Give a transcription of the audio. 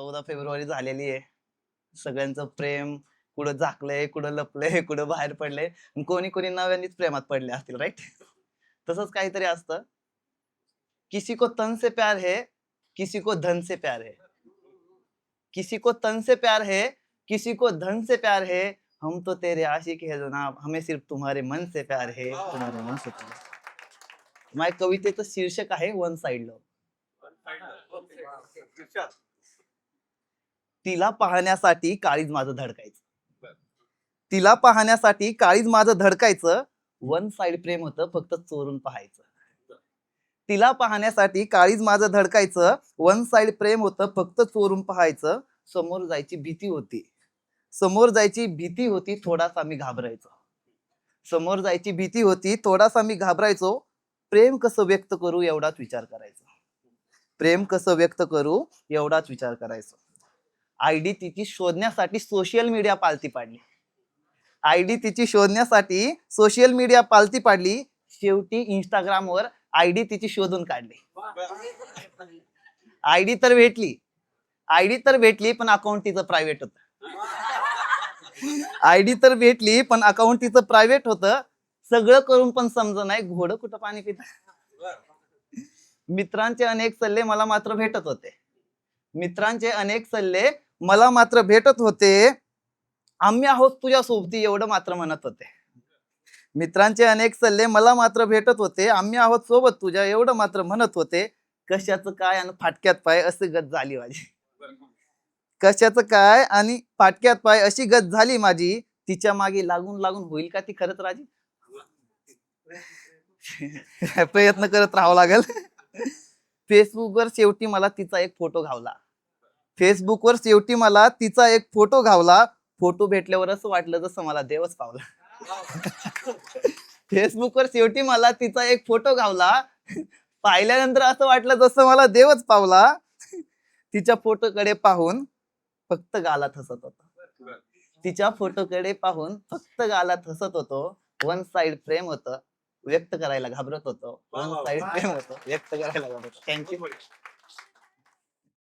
चौदा फेब्रुवारी झालेली आहे. सगळ्यांचं प्रेम कुठं झाकलंय कुठं लपलंय कुठं बाहेर पडलंय कोणी कोणी नव्यानेच प्रेमात पडले असतील राईट तसंच काहीतरी असतं. किसी को तन से प्यार है किसी को धन से प्यार है. किसी को तन से प्यार है किसी को धन से प्यार है. हम तो तेरे आशिक है जनाब हमें सिर्फ तुम्हारे मन से प्यार है. तुम्हारे मन से प्यार. माझ्या कवितेचं शीर्षक आहे वन साइड लव. तिला पाहण्यासाठी काळीज माझं धडकायचं. तिला पाहण्यासाठी काळीज माझं धडकायचं. वन साइड प्रेम होतं फक्त चोरून पाहायचं. तिला पाहण्यासाठी काळीज माझं धडकायचं. वन साइड प्रेम होतं फक्त चोरून पाहायचं. समोर जायची भीती होती. समोर जायची भीती होती थोडासा मी घाबरायचो. समोर जायची भीती होती थोडासा मी घाबरायचो. प्रेम कसं व्यक्त करू एवढाच विचार करायचा. प्रेम कसं व्यक्त करू एवढाच विचार करायचो. आयडी तिची शोधण्यासाठी सोशल मीडिया पालती पाडली. आयडी तिची शोधण्यासाठी सोशल मीडिया पालती पाडली. शेवटी इंस्टाग्रामवर आयडी तिची शोधून काढली. आयडी तर भेटली. आयडी तर भेटली पण अकाउंट तिचं प्रायव्हेट होत. आयडी तर भेटली पण अकाउंट तिचं प्रायव्हेट होतं. सगळं करून पण समज नाही घोडं कुठं पाणी पित? मित्रांचे अनेक सल्ले मला मात्र भेटत होते. मित्रांचे अनेक सल्ले मला मात्र भेटत होते. आम्ही आहोत तुझ्या सोबती एवढं मात्र म्हणत होते. मित्रांचे अनेक सल्ले मला मात्र भेटत होते. आम्ही आहोत सोबत तुझ्या एवढं मात्र म्हणत होते. कशाचं काय आणि फाटक्यात पाय असे गत झाली माझी. कशाचं काय आणि फाटक्यात पाय अशी गत झाली माझी. तिच्यामागे लागून लागून होईल का ती खरंच राजी? प्रयत्न करत राहावं लागेल. फेसबुकवर शेवटी मला तिचा एक फोटो घावला. फेसबुकवर शेवटी मला तिचा एक फोटो घावला. फोटो भेटल्यावर असं वाटलं जसं मला देवच पावला. फेसबुकवर शेवटी मला तिचा एक फोटो घावला. पाहिल्यानंतर असं वाटलं जसं मला देवच पावला. तिच्या फोटोकडे पाहून फक्त गालात हसत होतो. तिच्या फोटोकडे पाहून फक्त गालात हसत होतो. वन साइड प्रेम होतं. व्यक्त करायला घाबरत होतो. वन साइड प्रेम होतं. व्यक्त करायला घाबरत थँक्यू